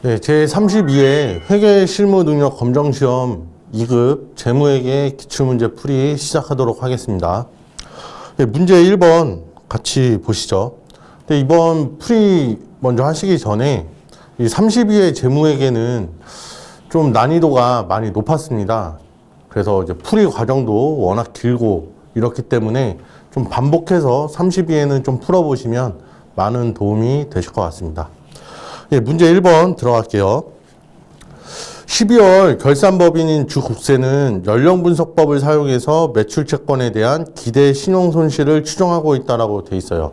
네, 제32회 회계 실무 능력 검정 시험 2급 재무회계 기출문제 풀이 시작하도록 하겠습니다. 네, 문제 1번 같이 보시죠. 네, 이번 풀이 먼저 하시기 전에 이 32회 재무회계는 좀 난이도가 많이 높았습니다. 그래서 이제 풀이 과정도 워낙 길고 이렇기 때문에 좀 반복해서 32회는 좀 풀어보시면 많은 도움이 되실 것 같습니다. 예, 문제 1번 들어갈게요. 12월 결산법인인 주국세는 연령분석법을 사용해서 매출채권에 대한 기대 신용손실을 추정하고 있다라고 돼 있어요.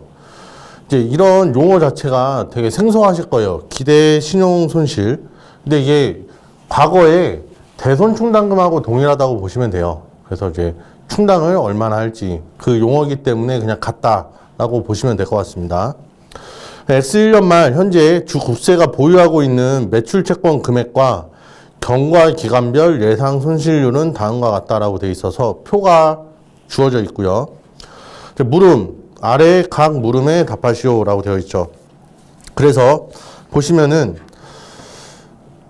이제 이런 용어 자체가 되게 생소하실 거예요. 기대 신용손실. 근데 이게 과거에 대손 충당금하고 동일하다고 보시면 돼요. 그래서 이제 충당을 얼마나 할지 그 용어이기 때문에 그냥 같다라고 보시면 될 것 같습니다. S1년 말 현재 주 국세가 보유하고 있는 매출 채권 금액과 경과 기간별 예상 손실률은 다음과 같다라고 되어 있어서 표가 주어져 있고요. 물음 아래 각 물음에 답하시오라고 되어 있죠. 그래서 보시면은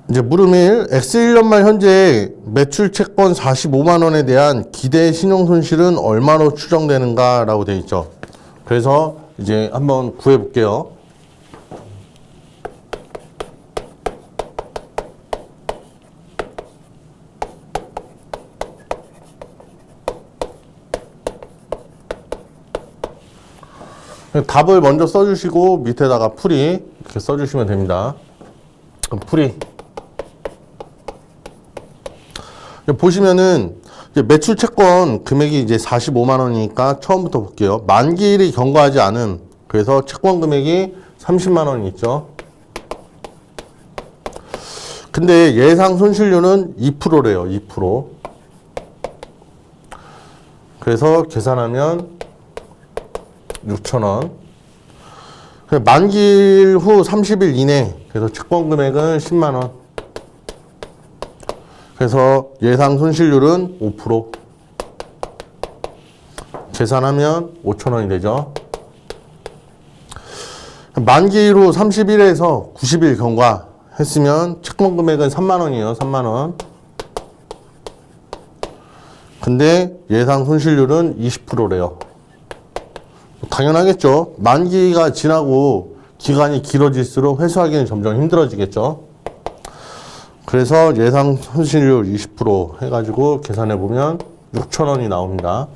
이제 물음 1 X1년 말 현재 매출 채권 45만 원에 대한 기대 신용 손실은 얼마로 추정되는가라고 되어 있죠. 그래서 이제 한번 구해 볼게요. 답을 먼저 써주시고 밑에다가 풀이 이렇게 써주시면 됩니다. 그럼 풀이 보시면은 매출 채권 금액이 이제 45만 원이니까 처음부터 볼게요. 만기일이 경과하지 않음. 그래서 채권 금액이 30만 원이 있죠. 근데 예상 손실률은 2%래요. 2%. 그래서 계산하면 6,000원. 만기일 후 30일 이내. 그래서 채권 금액은 10만 원. 그래서 예상 손실률은 5%. 계산하면 5,000원이 되죠. 만기일 후 30일에서 90일 경과 했으면 채권 금액은 3만 원이에요. 3만 원. 근데 예상 손실률은 20%래요. 당연하겠죠. 만기가 지나고 기간이 길어질수록 회수하기는 점점 힘들어지겠죠. 그래서 예상 손실률 20% 해가지고 계산해 보면 6천 원이 나옵니다.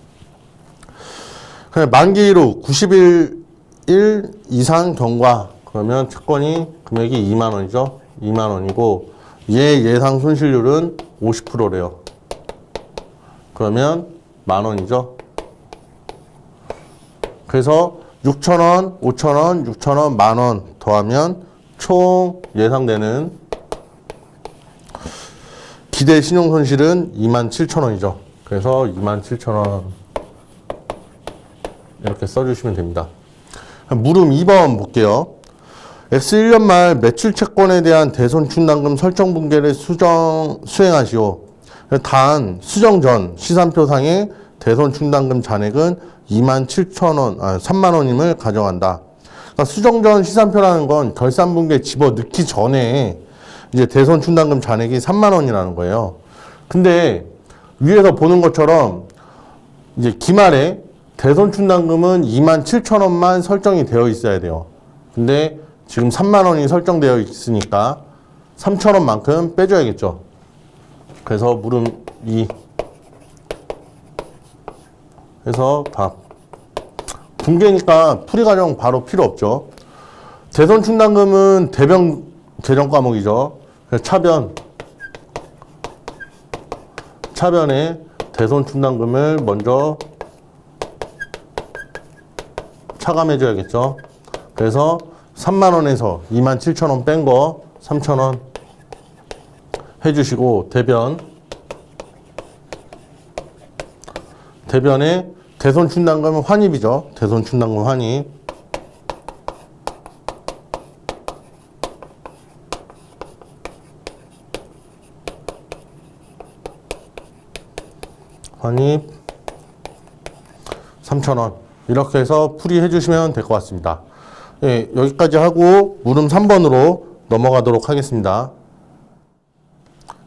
만기로 90일 일 이상 경과 그러면 채권이 금액이 2만 원이죠. 2만 원이고 얘 예상 손실률은 50%래요. 그러면 만 원이죠. 그래서 6,000원, 5,000원, 6,000원, 만원 더하면 총 예상되는 기대 신용 손실은 27,000원이죠. 그래서 27,000원 이렇게 써주시면 됩니다. 물음 2번 볼게요. X1년 말 매출 채권에 대한 대손 충당금 설정 분계를 수정 수행하시오. 단 수정 전 시산표상의 대손 충당금 잔액은 2만 7천 원, 아, 3만 원임을 가정한다. 그러니까 수정 전 시산표라는 건 결산 분계 집어 넣기 전에 이제 대손 충당금 잔액이 3만 원이라는 거예요. 근데 위에서 보는 것처럼 이제 기말에 대손 충당금은 2만 7천 원만 설정이 되어 있어야 돼요. 근데 지금 3만 원이 설정되어 있으니까 3천 원만큼 빼줘야겠죠. 그래서 물음 2 해서 답. 분계니까 풀이 과정 바로 필요 없죠. 대손 충당금은 대변 계정 과목이죠. 그래서 차변 차변에 대손 충당금을 먼저 차감해 줘야겠죠. 그래서 3만 원에서 2만 7천 원 뺀 거 3천 원 해주시고 대변 대변에 대손 충당금은 환입이죠. 대손 충당금 환입 환입 3,000원 이렇게 해서 풀이해 주시면 될 것 같습니다. 예, 여기까지 하고 물음 3번으로 넘어가도록 하겠습니다.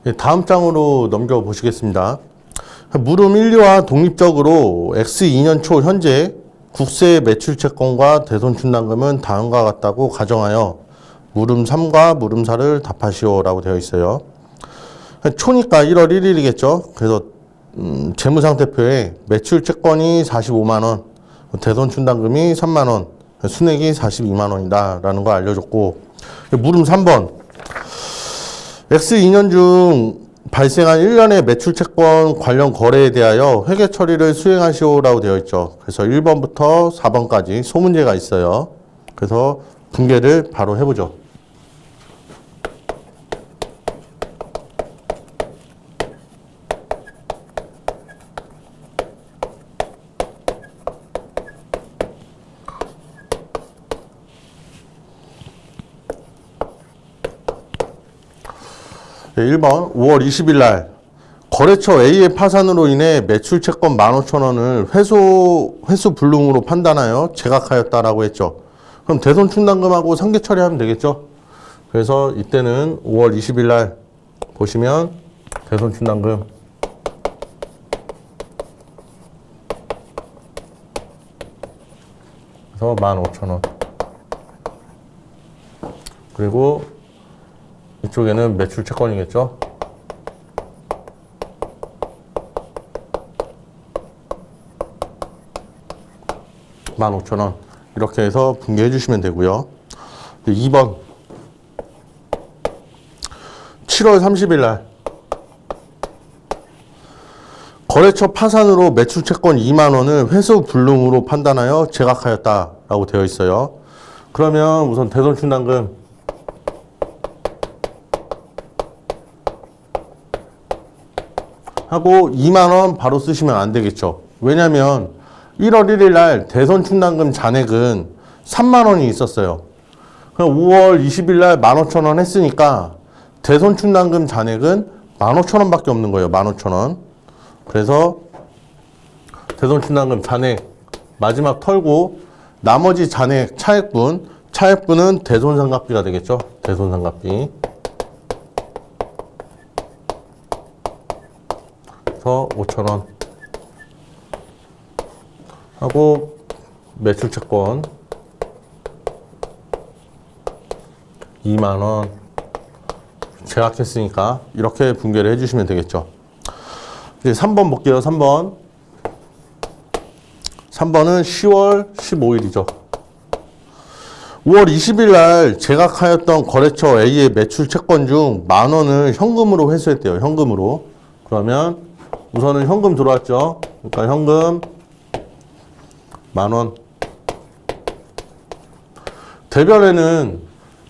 예, 다음 장으로 넘겨 보시겠습니다. 물음 1류와 독립적으로 X2년 초 현재 국세 매출 채권과 대손 충당금은 다음과 같다고 가정하여 물음 3과 물음 4를 답하시오라고 되어 있어요. 초니까 1월 1일이겠죠. 그래서 음, 재무상태표에 매출 채권이 45만 원, 대손 충당금이 3만 원, 순액이 42만 원이다라는 걸 알려줬고 물음 3번 X2년 중 발생한 1년의 매출 채권 관련 거래에 대하여 회계 처리를 수행하시오라고 되어 있죠. 그래서 1번부터 4번까지 소문제가 있어요. 그래서 분개를 바로 해보죠. 네, 1번 5월 20일 날 거래처 A의 파산으로 인해 매출 채권 15,000원을 회수 회수 불능으로 판단하여 제각하였다라고 했죠. 그럼 대손 충당금하고 상계 처리하면 되겠죠? 그래서 이때는 5월 20일 날 보시면 대손 충당금 그래서 15,000원 그리고 이쪽에는 매출 채권이겠죠? 만 오천 원 이렇게 해서 분개해 주시면 되고요. 2번 7월 30일 날 거래처 파산으로 매출 채권 2만 원을 회수 불능으로 판단하여 제각하였다라고 되어 있어요. 그러면 우선 대손 충당금 하고 2만 원 바로 쓰시면 안 되겠죠. 왜냐면 1월 1일 날 대선 충당금 잔액은 3만 원이 있었어요. 그럼 5월 20일 날 15,000원 했으니까 대선 충당금 잔액은 15,000원 밖에 없는 거예요. 15,000원. 그래서 대선 충당금 잔액 마지막 털고 나머지 잔액 차액분 차액분은 대손상각비가 되겠죠. 대손상각비. 그래서 5,000원 하고 매출 채권 2만원 제각했으니까 이렇게 분개를 해주시면 되겠죠. 이제 3번 볼게요. 3번 3번은 10월 15일이죠. 5월 20일 날 제각하였던 거래처 A의 매출 채권 중 만원을 현금으로 회수했대요. 현금으로. 그러면 우선은 현금 들어왔죠. 그러니까 현금 만원. 대별에는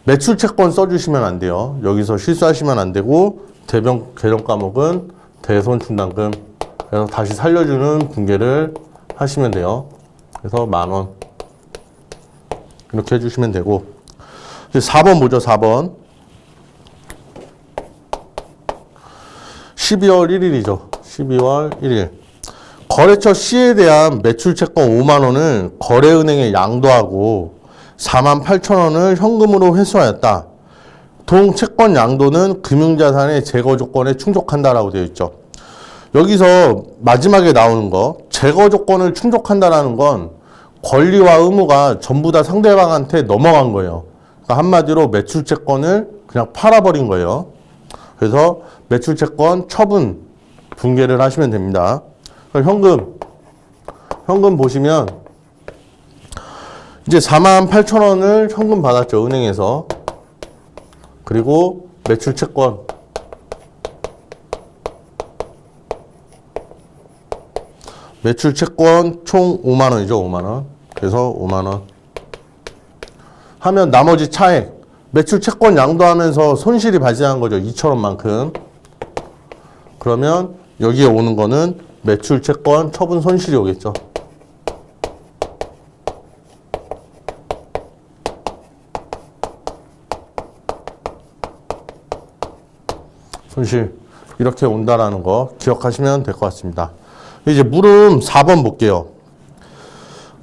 매출 채권 써주시면 안 돼요. 여기서 실수하시면 안 되고 대변 계정 과목은 대손 충당금. 그래서 다시 살려주는 분개를 하시면 돼요. 그래서 만원. 이렇게 해주시면 되고. 이제 4번 보죠, 4번. 12월 1일이죠. 12월 1일. 거래처 C에 대한 매출 채권 5만 원을 거래은행에 양도하고 4만 8천 원을 현금으로 회수하였다. 동 채권 양도는 금융자산의 제거 조건에 충족한다라고 되어 있죠. 여기서 마지막에 나오는 거 제거 조건을 충족한다라는 건 권리와 의무가 전부 다 상대방한테 넘어간 거예요. 그러니까 한마디로 매출 채권을 그냥 팔아버린 거예요. 그래서 매출 채권 처분 분개를 하시면 됩니다. 현금, 현금 보시면 이제 4만 8천 원을 현금 받았죠. 은행에서. 그리고 매출 채권. 매출 채권 총 5만 원이죠. 5만 원. 그래서 5만 원. 하면 나머지 차액. 매출 채권 양도하면서 손실이 발생한 거죠. 2천 원만큼. 그러면 여기에 오는 거는 매출 채권 처분 손실이 오겠죠. 손실 이렇게 온다라는 거 기억하시면 될 것 같습니다. 이제 물음 4번 볼게요.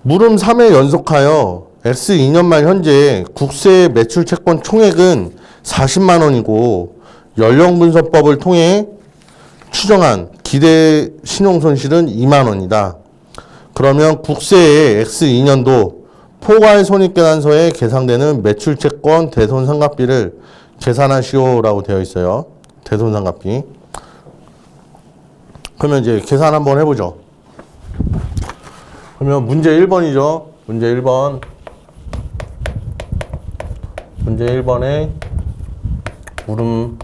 물음 3회 연속하여 S2년 말 현재 국세 매출 채권 총액은 40만 원이고 연령분석법을 통해 추정한 기대 신용 손실은 2만 원이다. 그러면 국세의 X2년도 포괄 손익계산서에 계상되는 매출채권 대손상각비를 계산하시오라고 되어 있어요. 대손상각비. 그러면 이제 계산 한번 해보죠. 그러면 문제 1번이죠. 문제 1번. 문제 1번에 물음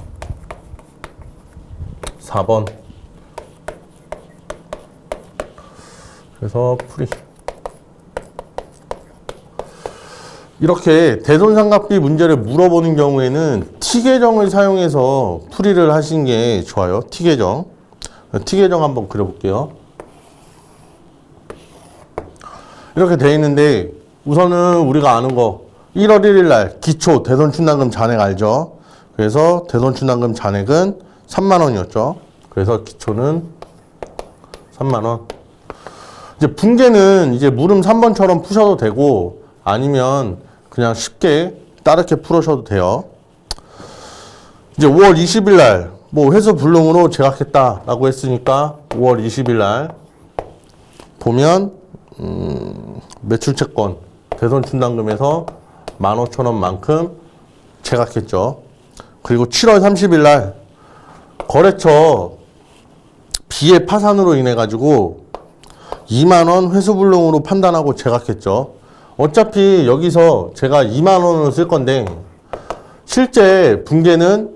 4번. 그래서 풀이. 이렇게 대손상각비 문제를 물어보는 경우에는 T계정을 사용해서 풀이를 하신 게 좋아요. T계정. T계정 한번 그려볼게요. 이렇게 돼 있는데 우선은 우리가 아는 거 1월 1일 날 기초 대손 충당금 잔액 알죠? 그래서 대손 충당금 잔액은 3만 원이었죠. 그래서 기초는 3만 원. 이제 분계는 이제 물음 3번처럼 푸셔도 되고 아니면 그냥 쉽게 따르게 풀으셔도 돼요. 이제 5월 20일 날 뭐 회수 불능으로 제각했다라고 했으니까 5월 20일 날 보면 음, 매출 채권 대손충당금에서 15,000원만큼 제각했죠. 그리고 7월 30일 날 거래처 비의 파산으로 인해 가지고 2만 원 회수불능으로 판단하고 제각했죠. 어차피 여기서 제가 2만 원을 쓸 건데 실제 붕괴는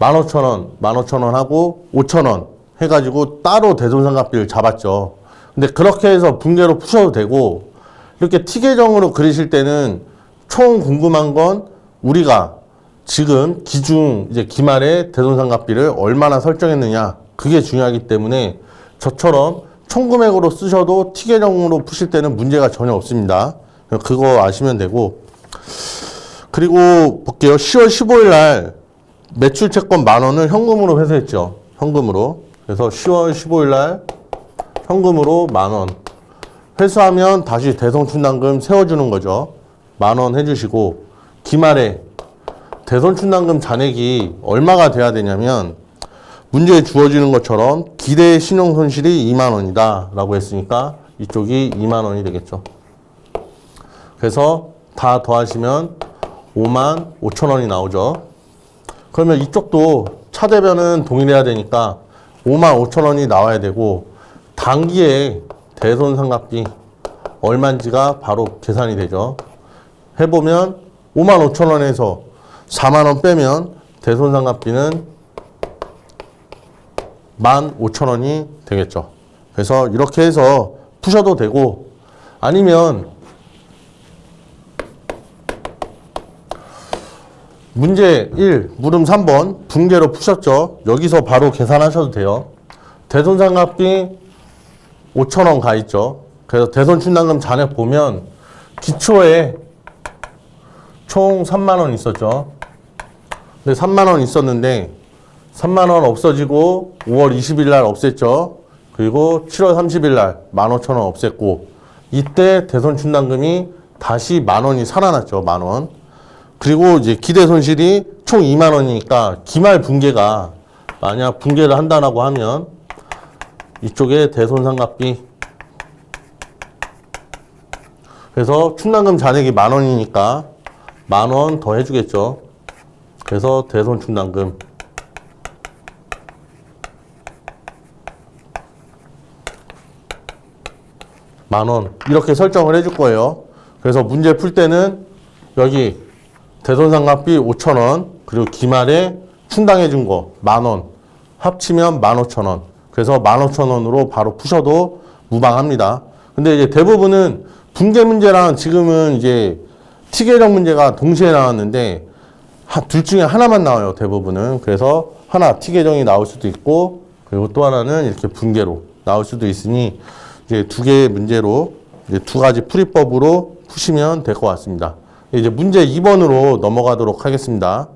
15,000원, 15,000원 하고 5,000원 해가지고 따로 대손상각비를 잡았죠. 근데 그렇게 해서 붕괴로 푸셔도 되고 이렇게 T계정으로 그리실 때는 총 궁금한 건 우리가 지금 기중 이제 기말에 대손상각비를 얼마나 설정했느냐 그게 중요하기 때문에 저처럼 총 금액으로 쓰셔도 T계정으로 푸실 때는 문제가 전혀 없습니다. 그거 아시면 되고 그리고 볼게요. 10월 15일 날 매출 채권 만 원을 현금으로 회수했죠. 현금으로. 그래서 10월 15일 날 현금으로 만 원. 회수하면 다시 대손충당금 세워주는 거죠. 만 원 해주시고 기말에 대손충당금 잔액이 얼마가 돼야 되냐면 문제에 주어지는 것처럼 기대 신용 손실이 2만 원이다 라고 했으니까 이쪽이 2만 원이 되겠죠. 그래서 다 더하시면 5만 5천 원이 나오죠. 그러면 이쪽도 차대변은 동일해야 되니까 5만 5천 원이 나와야 되고 단기에 대손 상각비 얼마인지가 바로 계산이 되죠. 해보면 5만 5천 원에서 4만 원 빼면 대손 상각비는 1만 5천 원이 되겠죠. 그래서 이렇게 해서 푸셔도 되고 아니면 문제 1, 물음 3번 붕괴로 푸셨죠? 여기서 바로 계산하셔도 돼요. 대손상각비 5천원 가 있죠. 그래서 대손충당금 잔액 보면 기초에 총 3만원 있었죠. 근데 3만원 있었는데 3만 원 없어지고 5월 20일 날 없앴죠. 그리고 7월 30일 날 15,000원 없앴고 이때 대손충당금이 다시 만 원이 살아났죠. 만 원. 그리고 이제 기대 손실이 총 2만 원이니까 기말 붕괴가 만약 붕괴를 한다라고 하면 이쪽에 대손 상각비 그래서 충당금 잔액이 만 원이니까 만 원 더 해주겠죠. 그래서 대손 충당금 만원 이렇게 설정을 해줄 거예요. 그래서 문제 풀 때는 여기 대손상각비 5천원 그리고 기말에 충당해 준 거 만원 합치면 15,000원. 그래서 15,000원으로 바로 푸셔도 무방합니다. 근데 이제 대부분은 붕괴 문제랑 지금은 이제 T계정 문제가 동시에 나왔는데 하- 둘 중에 하나만 나와요 대부분은. 그래서 하나 T계정이 나올 수도 있고 그리고 또 하나는 이렇게 붕괴로 나올 수도 있으니 이제 두 개의 문제로 이제 두 가지 풀이법으로 푸시면 될 것 같습니다. 이제 문제 2번으로 넘어가도록 하겠습니다.